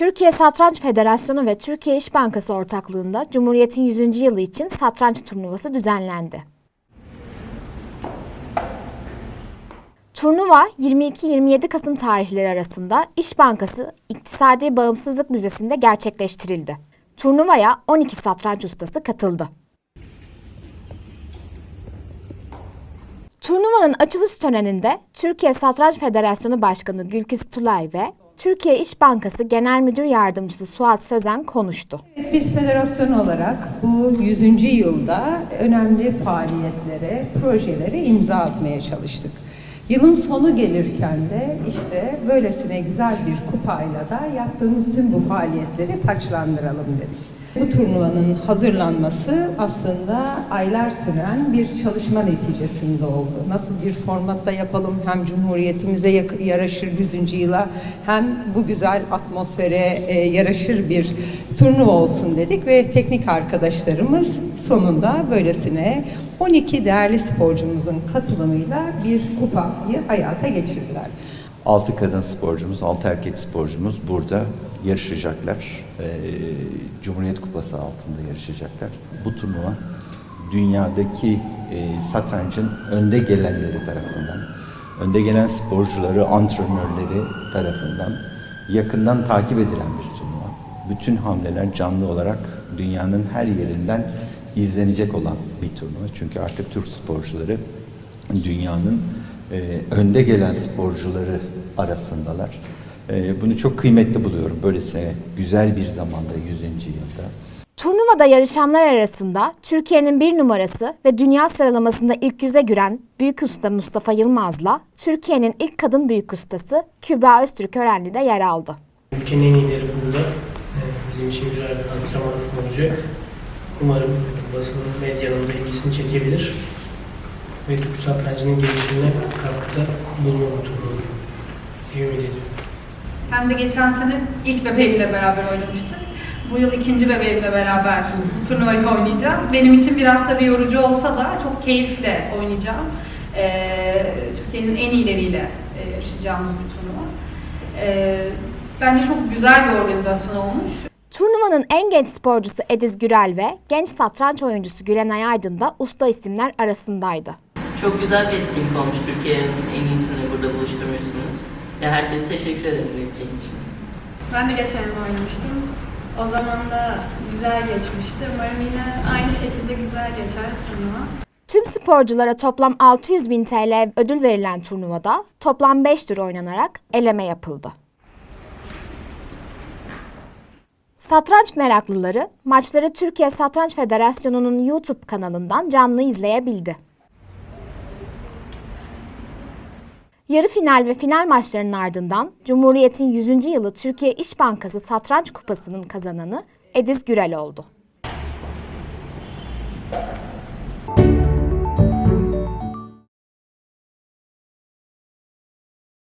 Türkiye Satranç Federasyonu ve Türkiye İş Bankası ortaklığında Cumhuriyet'in 100. yılı için satranç turnuvası düzenlendi. Turnuva 22-27 Kasım tarihleri arasında İş Bankası İktisadi Bağımsızlık Müzesi'nde gerçekleştirildi. Turnuvaya 12 satranç ustası katıldı. Turnuvanın açılış töreninde Türkiye Satranç Federasyonu Başkanı Gülküs Tulay ve Türkiye İş Bankası Genel Müdür Yardımcısı Suat Sözen konuştu. Evet, Biz federasyon olarak bu 100. yılda önemli faaliyetlere, projelere imza atmaya çalıştık. Yılın sonu gelirken de işte böylesine güzel bir kupayla da yaptığımız tüm bu faaliyetleri taçlandıralım dedik. Bu turnuvanın hazırlanması aslında aylar süren bir çalışma neticesinde oldu. Nasıl bir formatta yapalım hem Cumhuriyetimize yaraşır 100. yıla hem bu güzel atmosfere e, yaraşır bir turnuva olsun dedik ve teknik arkadaşlarımız sonunda böylesine 12 değerli sporcumuzun katılımıyla bir kupayı hayata geçirdiler. 6 kadın sporcumuz, 6 erkek sporcumuz burada yarışacaklar. Ee, Cumhuriyet Kupası altında yarışacaklar. Bu turnuva dünyadaki e, satrancın önde gelenleri tarafından, önde gelen sporcuları, antrenörleri tarafından yakından takip edilen bir turnuva. Bütün hamleler canlı olarak dünyanın her yerinden izlenecek olan bir turnuva. Çünkü artık Türk sporcuları dünyanın e, önde gelen sporcuları arasındalar. E, bunu çok kıymetli buluyorum. Böylesine güzel bir zamanda 100. yılda. Turnuvada yarışanlar arasında Türkiye'nin bir numarası ve dünya sıralamasında ilk yüze giren büyük usta Mustafa Yılmaz'la Türkiye'nin ilk kadın büyük ustası Kübra Öztürk Örenli de yer aldı. Ülkenin en iyileri burada. Ee, Bizim için güzel bir antrenman olacak. Umarım basının, medyanın da ilgisini çekebilir. Ve Türk satrancının gelişimine katkıda bulunur bu turnuva. Diye ümit ediyorum. Hem de geçen sene ilk bebeğimle beraber oynamıştık. Bu yıl ikinci bebeğimle beraber turnuvayı oynayacağız. Benim için biraz tabii yorucu olsa da çok keyifle oynayacağım. Ee, Türkiye'nin en iyileriyle e, yarışacağımız bir turnuva. Ee, bence çok güzel bir organizasyon olmuş. Turnuvanın en genç sporcusu Ediz Gürel ve genç satranç oyuncusu Gülenay Aydın da usta isimler arasındaydı. Çok güzel bir etkinlik olmuş. Türkiye'nin en iyisini burada buluşturmuşsunuz. Ve herkese teşekkür ederim bu etkinlik için. Ben de geçen yıl oynamıştım. O zaman da güzel geçmişti. Umarım yine aynı şekilde güzel geçer turnuva. Tüm sporculara toplam 600 bin TL ödül verilen turnuvada toplam 5 tur oynanarak eleme yapıldı. Satranç meraklıları maçları Türkiye Satranç Federasyonu'nun YouTube kanalından canlı izleyebildi. Yarı final ve final maçlarının ardından Cumhuriyet'in 100. yılı Türkiye İş Bankası Satranç Kupası'nın kazananı Ediz Gürel oldu.